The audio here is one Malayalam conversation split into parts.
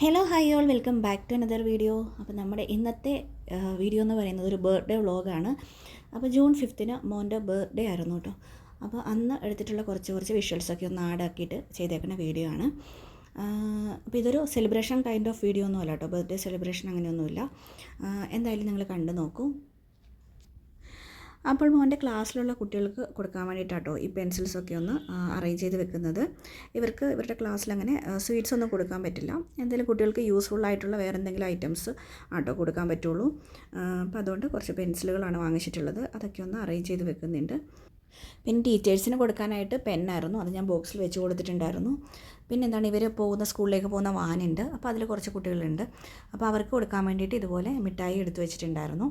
Hello hi all welcome back to another video അപ്പോൾ നമ്മുടെ ഇന്നത്തെ വീഡിയോ എന്ന് പറയുന്നത് ഒരു ബർത്ത്ഡേ വ്ളോഗാണ് അപ്പോൾ ജൂൺ ഫിഫ്ത്തിന് മോന്റെ ബർത്ത്ഡേ ആയിരുന്നു കേട്ടോ അപ്പോൾ അന്ന് എടുത്തിട്ടുള്ള കുറച്ച് കുറച്ച് വിഷ്വൽസൊക്കെ ഒന്ന് ആഡാക്കിയിട്ട് ചെയ്തേക്കുന്ന വീഡിയോ ആണ്. അപ്പോൾ ഇതൊരു സെലിബ്രേഷൻ കൈൻഡ് ഓഫ് വീഡിയോ ഒന്നുമല്ല കേട്ടോ ബർത്ത്ഡേ സെലിബ്രേഷൻ അങ്ങനെയൊന്നുമില്ല. എന്തായാലും നിങ്ങൾ കണ്ടു നോക്കൂ. അപ്പോൾ മോന്റെ ക്ലാസ്സിലുള്ള കുട്ടികൾക്ക് കൊടുക്കാൻ വേണ്ടിയിട്ടാട്ടോ ഈ പെൻസിൽസൊക്കെ ഒന്ന് അറേഞ്ച് ചെയ്ത് വെക്കുന്നത്. ഇവർക്ക് ഇവരുടെ ക്ലാസ്സിൽ അങ്ങനെ സ്വീറ്റ്സ് ഒന്നും കൊടുക്കാൻ പറ്റില്ല. എന്തെങ്കിലും കുട്ടികൾക്ക് യൂസ്ഫുൾ ആയിട്ടുള്ള വേറെ എന്തെങ്കിലും ഐറ്റംസ് ആട്ടോ കൊടുക്കാൻ പറ്റുള്ളൂ. അപ്പോൾ അതുകൊണ്ട് കുറച്ച് പെൻസിലുകളാണ് വാങ്ങിച്ചിട്ടുള്ളത്. അതൊക്കെ ഒന്ന് അറേഞ്ച് ചെയ്ത് വെക്കുന്നുണ്ട്. പിന്നെ ടീച്ചേഴ്സിന് കൊടുക്കാനായിട്ട് പെന്നായിരുന്നു അത് ഞാൻ ബോക്സിൽ വെച്ച് കൊടുത്തിട്ടുണ്ടായിരുന്നു. പിന്നെ എന്താണ് ഇവർ പോകുന്ന സ്കൂളിലേക്ക് പോകുന്ന വാനുണ്ട്. അപ്പോൾ അതിൽ കുറച്ച് കുട്ടികളുണ്ട്. അപ്പോൾ അവർക്ക് കൊടുക്കാൻ വേണ്ടിയിട്ട് ഇതുപോലെ മിഠായി എടുത്തു വെച്ചിട്ടുണ്ടായിരുന്നു.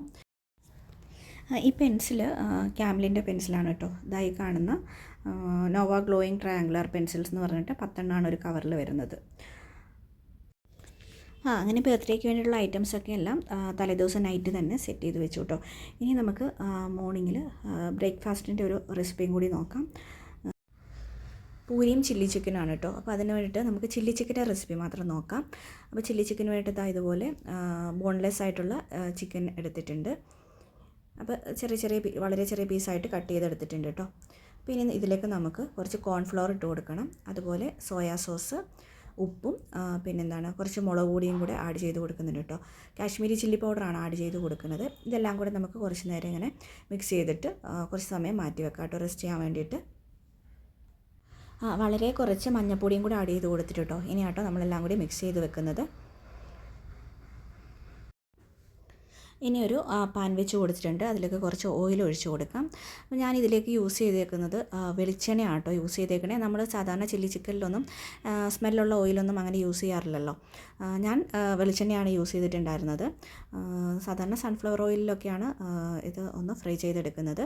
ഈ പെൻസിൽ ക്യാമ്ലിന്റെ പെൻസിലാണ് കേട്ടോ. ഇതായി കാണുന്ന നോവ ഗ്ലോയിങ് ട്രയാങ്കുലർ പെൻസിൽസ് എന്ന് പറഞ്ഞിട്ട് പത്തെണ്ണമാണ് ഒരു കവറിൽ വരുന്നത്. ആ അങ്ങനെ ബർത്ത്ഡേക്ക് വേണ്ടിയിട്ടുള്ള ഐറ്റംസൊക്കെ എല്ലാം തലേദിവസം നൈറ്റ് തന്നെ സെറ്റ് ചെയ്ത് വെച്ചു കേട്ടോ. ഇനി നമുക്ക് മോർണിംഗിൽ ബ്രേക്ക്ഫാസ്റ്റിന്റെ ഒരു റെസിപ്പിയും കൂടി നോക്കാം. പൂരിയും ചില്ലി ചിക്കനാണ് കേട്ടോ. അപ്പോൾ അതിന് വേണ്ടിയിട്ട് നമുക്ക് ചില്ലി ചിക്കന്റെ റെസിപ്പി മാത്രം നോക്കാം. അപ്പോൾ ചില്ലി ചിക്കന് വേണ്ടിയിട്ട് ഇതാ ഇതുപോലെ ബോൺലെസ് ആയിട്ടുള്ള ചിക്കൻ എടുത്തിട്ടുണ്ട്. അപ്പോൾ ചെറിയ ചെറിയ വളരെ ചെറിയ പീസായിട്ട് കട്ട് ചെയ്തെടുത്തിട്ടുണ്ട് കേട്ടോ. പിന്നെ ഇതിലേക്ക് നമുക്ക് കുറച്ച് കോൺഫ്ലവർ ഇട്ട് കൊടുക്കണം. അതുപോലെ സോയാ സോസ് ഉപ്പും പിന്നെന്താണ് കുറച്ച് മുളക് പൊടിയും കൂടെ ആഡ് ചെയ്ത് കൊടുക്കുന്നുണ്ട് കേട്ടോ. കാശ്മീരി ചില്ലി പൗഡറാണ് ആഡ് ചെയ്ത് കൊടുക്കുന്നത്. ഇതെല്ലാം കൂടെ നമുക്ക് കുറച്ച് നേരം ഇങ്ങനെ മിക്സ് ചെയ്തിട്ട് കുറച്ച് സമയം മാറ്റി വെക്കാം കേട്ടോ. റെസ്റ്റ് ചെയ്യാൻ വേണ്ടിയിട്ട്. വളരെ കുറച്ച് മഞ്ഞപ്പൊടിയും കൂടെ ആഡ് ചെയ്ത് കൊടുത്തിട്ട് കേട്ടോ. ഇനി കേട്ടോ നമ്മളെല്ലാം കൂടി മിക്സ് ചെയ്ത് വെക്കുന്നത്. ഇനി ഒരു പാൻ വെച്ച് കൊടുത്തിട്ടുണ്ട്. അതിലേക്ക് കുറച്ച് ഓയിൽ ഒഴിച്ച് കൊടുക്കാം. അപ്പോൾ ഞാൻ ഇതിലേക്ക് യൂസ് ചെയ്തേക്കുന്നത് വെളിച്ചെണ്ണ വെളിച്ചെണ്ണയാണ് കേട്ടോ യൂസ് ചെയ്തേക്കണേ. നമ്മൾ സാധാരണ ചില്ലി ചിക്കനിലൊന്നും സ്മെല്ലുള്ള ഓയിലൊന്നും അങ്ങനെ യൂസ് ചെയ്യാറില്ലല്ലോ. ഞാൻ വെളിച്ചെണ്ണയാണ് യൂസ് ചെയ്തിട്ടുണ്ടായിരുന്നത്. സാധാരണ സൺഫ്ലവർ ഓയിലിലൊക്കെയാണ് ഇത് ഒന്ന് ഫ്രൈ ചെയ്തെടുക്കുന്നത്.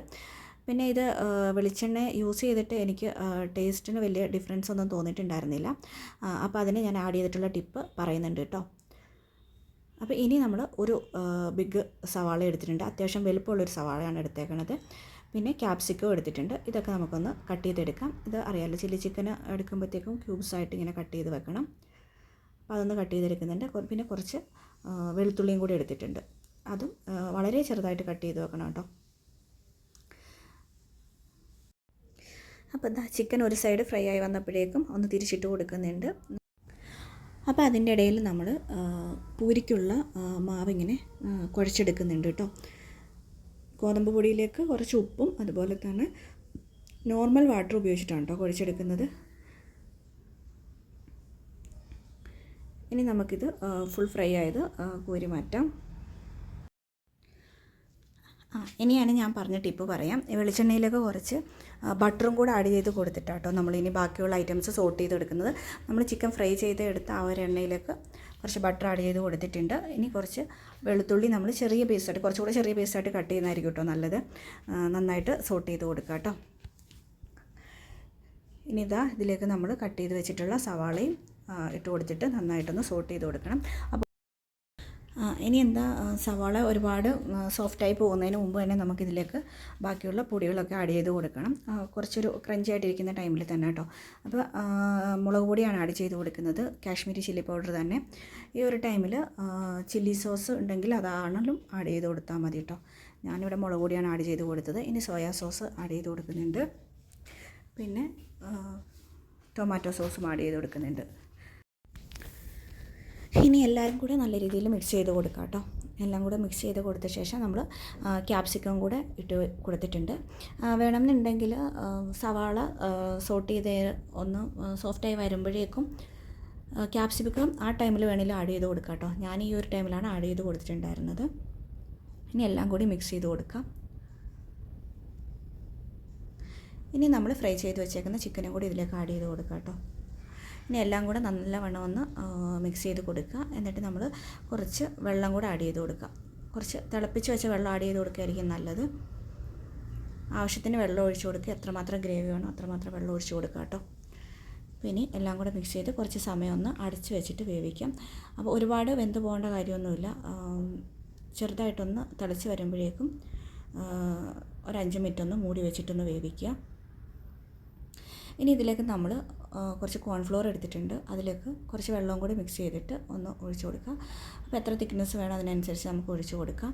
പിന്നെ ഇത് വെളിച്ചെണ്ണ യൂസ് ചെയ്തിട്ട് എനിക്ക് ടേസ്റ്റിന് വലിയ ഡിഫറൻസ് ഒന്നും തോന്നിയിട്ടുണ്ടായിരുന്നില്ല അപ്പോൾ അതിന് ഞാൻ ആഡ് ചെയ്തിട്ടുള്ള ടിപ്പ് പറയുന്നുണ്ട് കേട്ടോ. അപ്പോൾ ഇനി നമ്മൾ ഒരു ബിഗ് സവാള എടുത്തിട്ടുണ്ട്. അത്യാവശ്യം വലുപ്പമുള്ളൊരു സവാളയാണ് എടുത്തേക്കണത്. പിന്നെ ക്യാപ്സിക്കോ എടുത്തിട്ടുണ്ട്. ഇതൊക്കെ നമുക്കൊന്ന് കട്ട് ചെയ്തെടുക്കാം. ഇത് അറിയാമല്ലോ ചില്ലി ചിക്കൻ എടുക്കുമ്പോഴത്തേക്കും ക്യൂബ്സായിട്ട് ഇങ്ങനെ കട്ട് ചെയ്ത് വെക്കണം. അപ്പോൾ അതൊന്ന് കട്ട് ചെയ്തെടുക്കുന്നുണ്ട്. പിന്നെ കുറച്ച് വെളുത്തുള്ളിയും കൂടി എടുത്തിട്ടുണ്ട്. അതും വളരെ ചെറുതായിട്ട് കട്ട് ചെയ്ത് വെക്കണം കേട്ടോ. അപ്പോൾ ചിക്കൻ ഒരു സൈഡ് ഫ്രൈ ആയി വന്നപ്പോഴേക്കും ഒന്ന് തിരിച്ചിട്ട് കൊടുക്കുന്നുണ്ട്. അപ്പോൾ അതിന്റെ ഇടയിൽ നമ്മൾ പൂരിക്കുള്ള മാവ് മാവിങ്ങനെ കുഴച്ചെടുക്കുന്നുണ്ട് കേട്ടോ. ഗോതമ്പ് പൊടിയിലേക്ക് കുറച്ച് ഉപ്പും അതുപോലെ തന്നെ നോർമൽ വാട്ടർ ഉപയോഗിച്ചിട്ടാണ് കേട്ടോ കുഴച്ചെടുക്കുന്നത്. ഇനി നമുക്കിത് ഫുൾ ഫ്രൈ ആയത് കോരി മാറ്റാം. ഇനിയാണ് ഞാൻ പറഞ്ഞ ടിപ്പ് പറയാം. വെളിച്ചെണ്ണയിലൊക്കെ കുറച്ച് ബട്ടറും കൂടെ ആഡ് ചെയ്ത് കൊടുത്തിട്ടാട്ടോ നമ്മളിനി ബാക്കിയുള്ള ഐറ്റംസ് സോട്ട് ചെയ്തെടുക്കുന്നത് നമ്മൾ ചിക്കൻ ഫ്രൈ ചെയ്ത് എടുത്ത ആ ഒരു എണ്ണയിലേക്ക് കുറച്ച് ബട്ടർ ആഡ് ചെയ്ത് കൊടുത്തിട്ടുണ്ട്. ഇനി കുറച്ച് വെളുത്തുള്ളി നമ്മൾ ചെറിയ പീസായിട്ട് കുറച്ചുകൂടെ ചെറിയ പീസായിട്ട് കട്ട് ചെയ്യുന്നതായിരിക്കും കേട്ടോ നല്ലത്. നന്നായിട്ട് സോട്ട് ചെയ്ത് കൊടുക്കുക കേട്ടോ ഇനി ഇതാ ഇതിലേക്ക് നമ്മൾ കട്ട് ചെയ്ത് വെച്ചിട്ടുള്ള സവാളയും ഇട്ട് കൊടുത്തിട്ട് നന്നായിട്ടൊന്ന് സോട്ട് ചെയ്ത് കൊടുക്കണം. അപ്പോൾ ഇനി എന്താ സവാള ഒരുപാട് സോഫ്റ്റായി പോകുന്നതിന് മുമ്പ് തന്നെ നമുക്കിതിലേക്ക് ബാക്കിയുള്ള പൊടികളൊക്കെ ആഡ് ചെയ്ത് കൊടുക്കണം. കുറച്ചൊരു ക്രഞ്ചി ആയിട്ടിരിക്കുന്ന ടൈമിൽ തന്നെ കേട്ടോ അപ്പോൾ മുളക് പൊടിയാണ് ആഡ് ചെയ്ത് കൊടുക്കുന്നത്. കാശ്മീരി ചില്ലി പൗഡർ തന്നെ. ഈ ഒരു ടൈമിൽ ചില്ലി സോസ് ഉണ്ടെങ്കിൽ അതാണെങ്കിലും ആഡ് ചെയ്ത് കൊടുത്താൽ മതി കേട്ടോ ഞാനിവിടെ മുളക് പൊടിയാണ് ആഡ് ചെയ്ത് കൊടുത്തത്. ഇനി സോയാ സോസ് ആഡ് ചെയ്ത് കൊടുക്കുന്നുണ്ട്. പിന്നെ ടൊമാറ്റോ സോസും ആഡ് ചെയ്ത് കൊടുക്കുന്നുണ്ട്. ഇനി എല്ലാവരും കൂടെ നല്ല രീതിയിൽ മിക്സ് ചെയ്ത് കൊടുക്കാം കേട്ടോ. എല്ലാം കൂടെ മിക്സ് ചെയ്ത് കൊടുത്ത ശേഷം നമ്മൾ ക്യാപ്സിക്കം കൂടെ ഇട്ട് കൊടുത്തിട്ടുണ്ട്. വേണമെന്നുണ്ടെങ്കിൽ സവാള സോട്ട് ചെയ്ത് ഒന്ന് സോഫ്റ്റായി വരുമ്പോഴേക്കും ക്യാപ്സിക്കം ആ ടൈമിൽ വേണമെങ്കിൽ ആഡ് ചെയ്ത് കൊടുക്കാം കേട്ടോ. ഞാൻ ഈ ഒരു ടൈമിലാണ് ആഡ് ചെയ്ത് കൊടുത്തിട്ടുണ്ടായിരുന്നത്. ഇനി എല്ലാം കൂടി മിക്സ് ചെയ്ത് കൊടുക്കാം. ഇനി നമ്മൾ ഫ്രൈ ചെയ്ത് വെച്ചേക്കുന്ന ചിക്കനും കൂടി ഇതിലേക്ക് ആഡ് ചെയ്ത് കൊടുക്കാം കേട്ടോ. ഇനി എല്ലാം കൂടെ നല്ലവണ്ണം ഒന്ന് മിക്സ് ചെയ്ത് കൊടുക്കുക. എന്നിട്ട് നമ്മൾ കുറച്ച് വെള്ളം കൂടെ ആഡ് ചെയ്ത് കൊടുക്കുക. കുറച്ച് തിളപ്പിച്ച് വെച്ച വെള്ളം ആഡ് ചെയ്ത് കൊടുക്കുകയായിരിക്കും നല്ലത്. ആവശ്യത്തിന് വെള്ളം ഒഴിച്ച് കൊടുക്കുക. എത്രമാത്രം ഗ്രേവി വേണോ അത്രമാത്രം വെള്ളം ഒഴിച്ച് കൊടുക്കുക കേട്ടോ. അപ്പോൾ ഇനി എല്ലാം കൂടെ മിക്സ് ചെയ്ത് കുറച്ച് സമയം ഒന്ന് അടച്ച് വെച്ചിട്ട് വേവിക്കാം. അപ്പോൾ ഒരുപാട് വെന്ത് പോകേണ്ട കാര്യമൊന്നുമില്ല. ചെറുതായിട്ടൊന്ന് തിളച്ച് വരുമ്പോഴേക്കും ഒരു അഞ്ച് മിനിറ്റ് ഒന്ന് മൂടി വെച്ചിട്ടൊന്ന് വേവിക്കുക. ഇനി ഇതിലേക്ക് നമ്മൾ കുറച്ച് കോൺഫ്ലോർ എടുത്തിട്ടുണ്ട്. അതിലേക്ക് കുറച്ച് വെള്ളവും കൂടി മിക്സ് ചെയ്തിട്ട് ഒന്ന് ഒഴിച്ചു കൊടുക്കുക അപ്പോൾ എത്ര തിക്നെസ് വേണം അതിനനുസരിച്ച് നമുക്ക് ഒഴിച്ചു കൊടുക്കാം.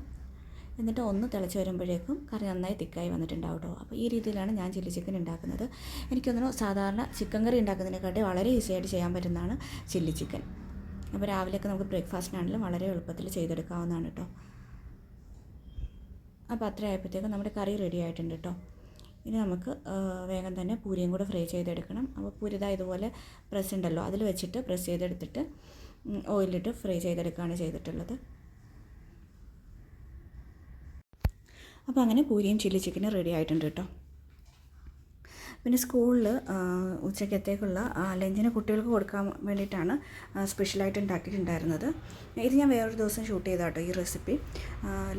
എന്നിട്ട് ഒന്ന് തിളച്ച് വരുമ്പോഴേക്കും കറി നന്നായി തിക്കായി വന്നിട്ടുണ്ടാവും കേട്ടോ അപ്പോൾ ഈ രീതിയിലാണ് ഞാൻ ചില്ലി ചിക്കൻ ഉണ്ടാക്കുന്നത്. എനിക്കൊന്നും സാധാരണ ചിക്കൻ കറി ഉണ്ടാക്കുന്നതിനെക്കാട്ടി വളരെ ഈസി ആയിട്ട് ചെയ്യാൻ പറ്റുന്നതാണ് ചില്ലി ചിക്കൻ അപ്പോൾ രാവിലെയൊക്കെ നമുക്ക് ബ്രേക്ക്ഫാസ്റ്റിനാണെങ്കിലും വളരെ എളുപ്പത്തിൽ ചെയ്തെടുക്കാവുന്നതാണ് കേട്ടോ അപ്പോൾ അത്ര ആയപ്പോഴത്തേക്കും നമ്മുടെ കറി റെഡി ആയിട്ടുണ്ട് കേട്ടോ ഇനി നമുക്ക് വേഗം തന്നെ പൂരിയും കൂടെ ഫ്രൈ ചെയ്തെടുക്കണം. അപ്പോൾ പൂരി ഇതാ ഇതുപോലെ പ്രസ് ഉണ്ടല്ലോ അതിൽ വെച്ചിട്ട് പ്രസ് ചെയ്തെടുത്തിട്ട് ഓയിലിട്ട് ഫ്രൈ ചെയ്തെടുക്കുകയാണ് ചെയ്തിട്ടുള്ളത്. അപ്പോൾ അങ്ങനെ പൂരിയും ചില്ലി ചിക്കനും റെഡി ആയിട്ടുണ്ട് കേട്ടോ. പിന്നെ സ്കൂളിൽ ഉച്ചക്കത്തേക്കുള്ള ലഞ്ചിന് കുട്ടികൾക്ക് കൊടുക്കാൻ വേണ്ടിയിട്ടാണ് സ്പെഷ്യലായിട്ട് ഉണ്ടാക്കിയിട്ടുണ്ടായിരുന്നത്. ഇത് ഞാൻ വേറൊരു ദിവസം ഷൂട്ട് ചെയ്ത കേട്ടോ ഈ റെസിപ്പി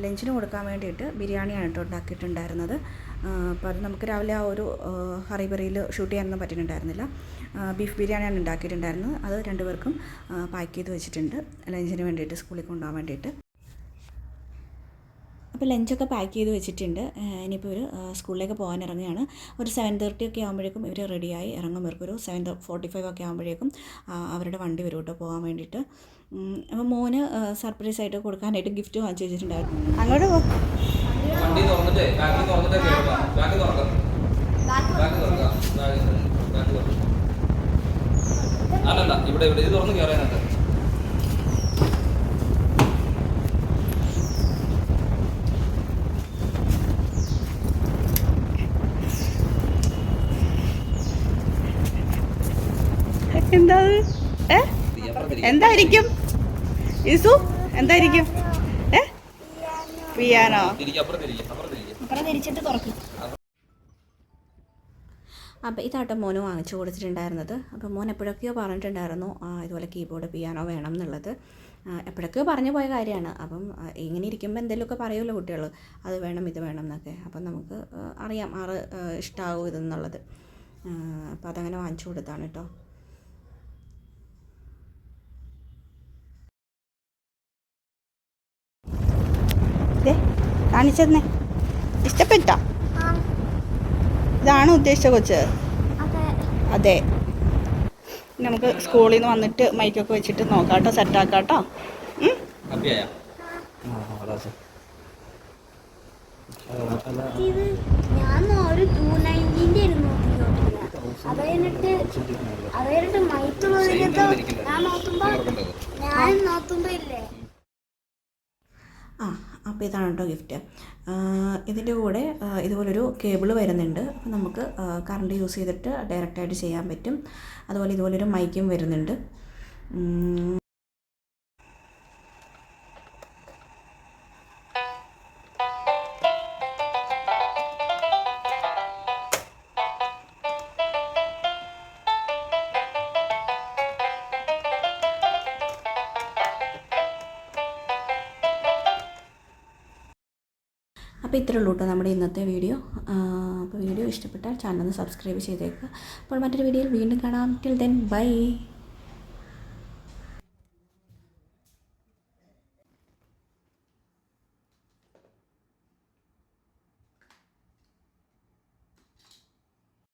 ലഞ്ചിന് കൊടുക്കാൻ വേണ്ടിയിട്ട് ബിരിയാണിയാണ് കേട്ടോ ഉണ്ടാക്കിയിട്ടുണ്ടായിരുന്നത്. അപ്പോൾ അത് നമുക്ക് രാവിലെ ആ ഒരു ഹറിബറിയിൽ ഷൂട്ട് ചെയ്യാനൊന്നും പറ്റിയിട്ടുണ്ടായിരുന്നില്ല. ബീഫ് ബിരിയാണിയാണ് ഉണ്ടാക്കിയിട്ടുണ്ടായിരുന്നത്. അത് രണ്ടുപേർക്കും പാക്ക് ചെയ്ത് വെച്ചിട്ടുണ്ട്. ലഞ്ചിന് വേണ്ടിയിട്ട് സ്കൂളിൽ കൊണ്ടുപോകാൻ വേണ്ടിയിട്ട്. അപ്പോൾ ലഞ്ചൊക്കെ പാക്ക് ചെയ്ത് വെച്ചിട്ടുണ്ട്. ഇനിയിപ്പോൾ ഒരു സ്കൂളിലേക്ക് പോകാൻ ഇറങ്ങുകയാണ്. ഒരു സെവൻ തേർട്ടി ഒക്കെ ആകുമ്പോഴേക്കും ഇവർ റെഡിയായി ഇറങ്ങും. ഇവർക്കൊരു സെവൻ ഫോർട്ടി ഫൈവ് ഒക്കെ ആകുമ്പോഴേക്കും അവരുടെ വണ്ടി വരും കേട്ടോ പോകാൻ വേണ്ടിയിട്ട്. അപ്പോൾ മോന് സർപ്രൈസ് ആയിട്ട് കൊടുക്കാനായിട്ട് ഗിഫ്റ്റ് വാങ്ങിച്ചു വെച്ചിട്ടുണ്ടായിരുന്നു. അങ്ങോട്ട് പോ. വണ്ടി തുറന്നിട്ടേ ബാക്കി തുറന്നിട്ടേ കേൾക്കാം ബാക്ക് തുറക്കാം. ബാക്കി തുറക്കാം. ബാക്ക് ബാക്ക് തുറക്കാം. അല്ലല്ല ഇവിടെ ഇവിടെ ഇത് തുറന്ന് കയറാനുണ്ട് എന്താ എന്തായിരിക്കും? ഇസു എന്തായിരിക്കും? പിയാനോ? തിരിക്കും അപ്പുറം തിരിച്ചിട്ട് തുറക്കും. അപ്പോൾ ഇതാട്ടോ മോന് വാങ്ങിച്ചു കൊടുത്തിട്ടുണ്ടായിരുന്നത്. അപ്പോൾ മോൻ എപ്പോഴൊക്കെയോ പറഞ്ഞിട്ടുണ്ടായിരുന്നു ആ, ഇതുപോലെ കീബോർഡ് പിയാനോ വേണം എന്നുള്ളത്. എപ്പോഴൊക്കെയോ പറഞ്ഞു പോയ കാര്യമാണ്. അപ്പം ഇങ്ങനെ ഇരിക്കുമ്പോൾ എന്തെങ്കിലുമൊക്കെ പറയുമല്ലോ കുട്ടികൾ അത് വേണം ഇത് വേണം എന്നൊക്കെ. അപ്പം നമുക്ക് അറിയാം ആറ് ഇഷ്ടമാകും ഇഷ്ടമാവും ഇതെന്നുള്ളത്. അപ്പം അപ്പോൾ അതങ്ങനെ വാങ്ങിച്ചു കൊടുത്താണ് കേട്ടോ. കാണിച്ചെന്നേ. ഇഷ്ടപ്പെട്ടോ? ഇതാണ് ഉദ്ദേശിച്ച കൊച്ച്? അതെ. നമുക്ക് സ്കൂളിൽ നിന്ന് വന്നിട്ട് മൈക്കൊക്കെ വെച്ചിട്ട് നോക്കാട്ടോ സെറ്റ് ആക്കാട്ടോ. കേട്ടോ ഹാപ്പിയായ ഇത് ഞാൻ ഒരു ടു നയന്റീന്റെ അത് കഴിഞ്ഞിട്ട് ഞാൻ നോക്കുമ്പോ ഞാൻ നോക്കുമ്പോ ഇല്ലേ? അപ്പോൾ ഇതാണ് കേട്ടോ ഗിഫ്റ്റ് ഇതിന്റെ കൂടെ ഇതുപോലൊരു കേബിൾ വരുന്നുണ്ട്. അപ്പോൾ നമുക്ക് കറണ്ട് യൂസ് ചെയ്തിട്ട് ഡയറക്റ്റായിട്ട് ചെയ്യാൻ പറ്റും. അതുപോലെ ഇതുപോലൊരു മൈക്കും വരുന്നുണ്ട്. അപ്പോൾ ഇത്രയേ ഉള്ളൂ കേട്ടോ നമ്മുടെ ഇന്നത്തെ വീഡിയോ. അപ്പോൾ വീഡിയോ ഇഷ്ടപ്പെട്ടാൽ ചാനൽ ഒന്ന് സബ്സ്ക്രൈബ് ചെയ്തേക്കുക. അപ്പോൾ മറ്റൊരു വീഡിയോയിൽ വീണ്ടും കാണാം. Till then bye